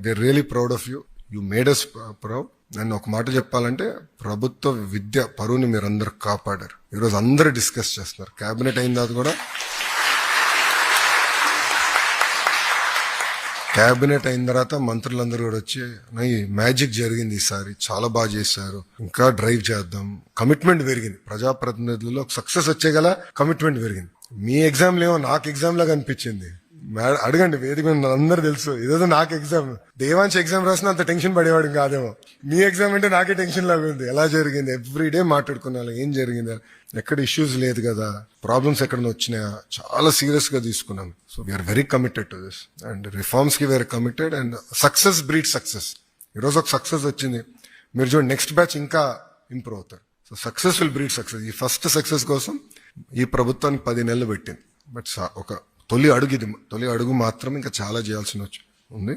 They really proud of you you made us proud నన్ను ఒక మాట చెప్పాలంటే ప్రభుత్వ విద్య పరువుని మీరు అందరు కాపాడారు. ఈరోజు అందరూ డిస్కస్ చేస్తున్నారు. క్యాబినెట్ అయిన తర్వాత కూడా క్యాబినెట్ అయిన తర్వాత మంత్రులందరూ కూడా వచ్చి నై ఈ మ్యాజిక్ జరిగింది ఈసారి. చాలా బాగా చేశారు. ఇంకా డ్రైవ్ చేద్దాం. కమిట్మెంట్ పెరిగింది. ప్రజాప్రతినిధుల్లో సక్సెస్ వచ్చే గల కమిట్మెంట్ పెరిగింది. మీ ఎగ్జామ్లు ఏమో నాకు ఎగ్జామ్ లాగా అనిపించింది. మేడం అడగండి వేదిక మీద అందరూ తెలుసు. ఇదేదో నాకు ఎగ్జామ్ దేవాంశ్ ఎగ్జామ్ రాసిన అంత టెన్షన్ పడేవాడు కాదేమో. మీ ఎగ్జామ్ అంటే నాకే టెన్షన్ లాగా ఉంది. ఎలా జరిగింది? ఎవ్రీ డే మాట్లాడుకున్నాను ఏం జరిగింది? ఎక్కడ ఇష్యూస్ లేదు కదా. ప్రాబ్లమ్స్ ఎక్కడ వచ్చినాయా? చాలా సీరియస్గా తీసుకున్నాం so we are very committed to this and రిఫార్మ్స్కి we are committed and success breed success ఈరోజు ఒక సక్సెస్ వచ్చింది. మీరు చూడండి నెక్స్ట్ బ్యాచ్ ఇంకా ఇంప్రూవ్ అవుతారు. So success will breed success ఈ ఫస్ట్ సక్సెస్ కోసం ఈ ప్రభుత్వానికి పది నెలలు పెట్టింది. బట్ ఒక తొలి అడుగు ఇది తొలి అడుగు మాత్రం ఇంకా చాలా చేయాల్సిన వచ్చి ఉంది.